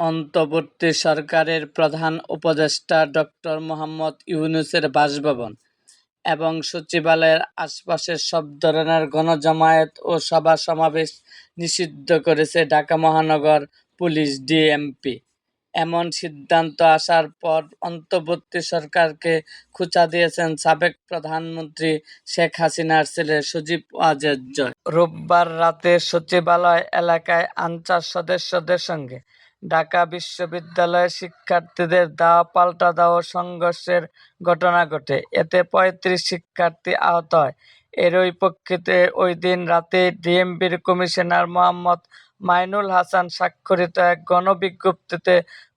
অন্তর্বর্তী সরকারের প্রধান উপদেষ্টা ডক্টর মোহাম্মদ ইউনূসের বাসভবন এবং সচিবালয়ের আশপাশের সব ধরনের গণজমায়েত ও সভা-সমাবেশ নিষিদ্ধ করেছে ঢাকা মহানগর পুলিশ ডিএমপি। এমন সিদ্ধান্ত আসার পর অন্তর্বর্তী সরকারকে খোঁচা দিয়েছেন সাবেক প্রধানমন্ত্রী শেখ হাসিনার ছেলে সজীব ওয়াজেদ জয়। রোববার রাতে সচিবালয় এলাকায় আনসার সদস্যদের সঙ্গে ঢাকা বিশ্ববিদ্যালয়ের শিক্ষার্থীদের দাওয়া পাল্টা দাও সংঘর্ষের ঘটনা ঘটে। এতে পঁয়ত্রিশ শিক্ষার্থী আহত হয়। এরই প্রেক্ষিতে ওই দিন রাতে ডিএমপির কমিশনার মোহাম্মদ মাইনুল হাসান স্বাক্ষরিত এক গণবিজ্ঞপ্তিতে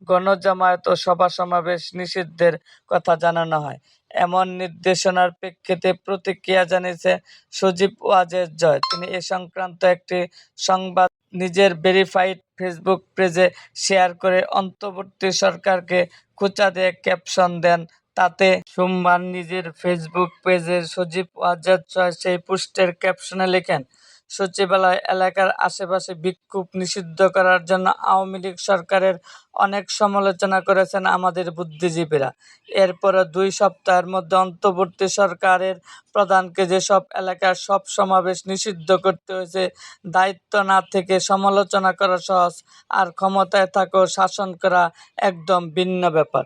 গণজামায়াত ও সভা-সমাবেশ নিষিদ্ধের কথা জানানো হয়। এমন নির্দেশনার প্রেক্ষিতে প্রতিক্রিয়া জানিয়েছে সজীব ওয়াজেদ জয়। তিনি এ সংক্রান্ত একটি সংবাদ নিজের ভেরিফাইড ফেসবুক পেজে শেয়ার করে অন্তর্বর্তী সরকারকে খোঁচা দিয়ে ক্যাপশন দেন তাতে সোমবার নিজের ফেসবুক পেজে সজীব জয় সেই পোস্টের ক্যাপশনে লেখেন, সচিবালয় এলাকার আশেপাশে বিক্ষোভ নিষিদ্ধ করার জন্য আওয়ামী লীগ সরকারের অনেক সমালোচনা করেছেন আমাদের বুদ্ধিজীবীরা। এরপরও দুই সপ্তাহের মধ্যে অন্তর্বর্তী সরকারের প্রধানকে যেসব এলাকার সব সমাবেশ নিষিদ্ধ করতে হয়েছে, দায়িত্ব না থেকে সমালোচনা করা সহজ। আর ক্ষমতায় থাকো, শাসন করা একদম ভিন্ন ব্যাপার।